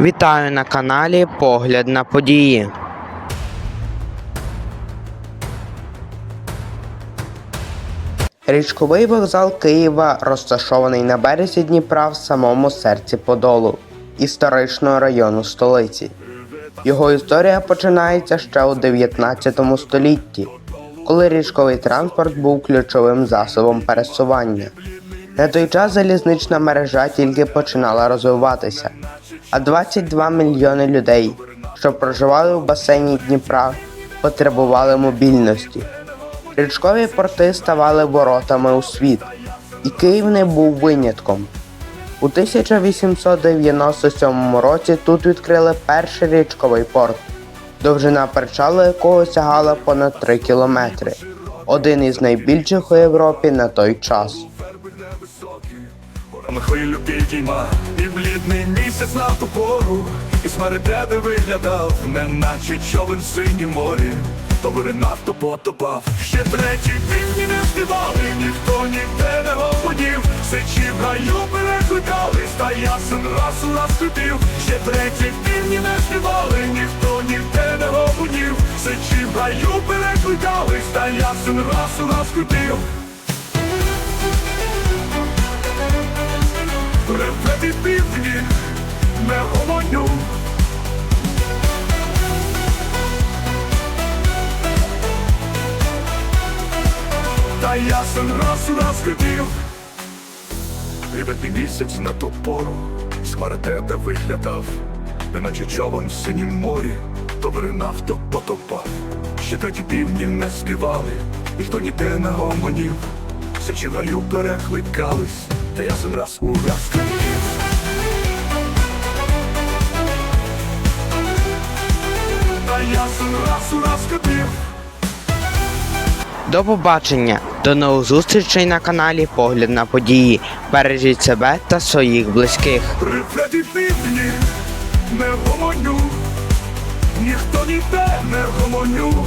Вітаю на каналі Погляд на події. Річковий вокзал Києва розташований на березі Дніпра в самому серці Подолу, історичного району столиці. Його історія починається ще у 19 столітті, коли річковий транспорт був ключовим засобом пересування. На той час залізнична мережа тільки починала розвиватися, а 22 мільйони людей, що проживали в басейні Дніпра, потребували мобільності. Річкові порти ставали воротами у світ, і Київ не був винятком. У 1897 році тут відкрили перший річковий порт, довжина причалу якого сягала понад 3 кілометри, один із найбільших у Європі на той час. Ми хвилю підійма, і блідний місяць на ту пору, і смарагдеди виглядав, неначе човен в синім морі, то надто потопав. Ще треті пісні не співали, ніхто ніде не гомонів, сичі в гаю перекликались, та ясен раз у нас крутив. Ще треті пісні не співали, ніхто ніде не гомонів, сичі в гаю перекликались, та ясен раз у нас крутив. Ревети півдні, не гомоню Та ясен раз у нас хотів Ревети місяць на ту пору З хмаритета виглядав Неначе човен в синім морі Добре нафто потопав Ще треті півдні не співали Ніхто ніде не гомонів Сечі гаю перекликались Та ясен раз у раз раз у раз копів. До побачення, до нових зустрічей на каналі Погляд на події. Бережіть себе та своїх близьких. Припреті півдні, не гомоню, ніхто ніде не гомоню,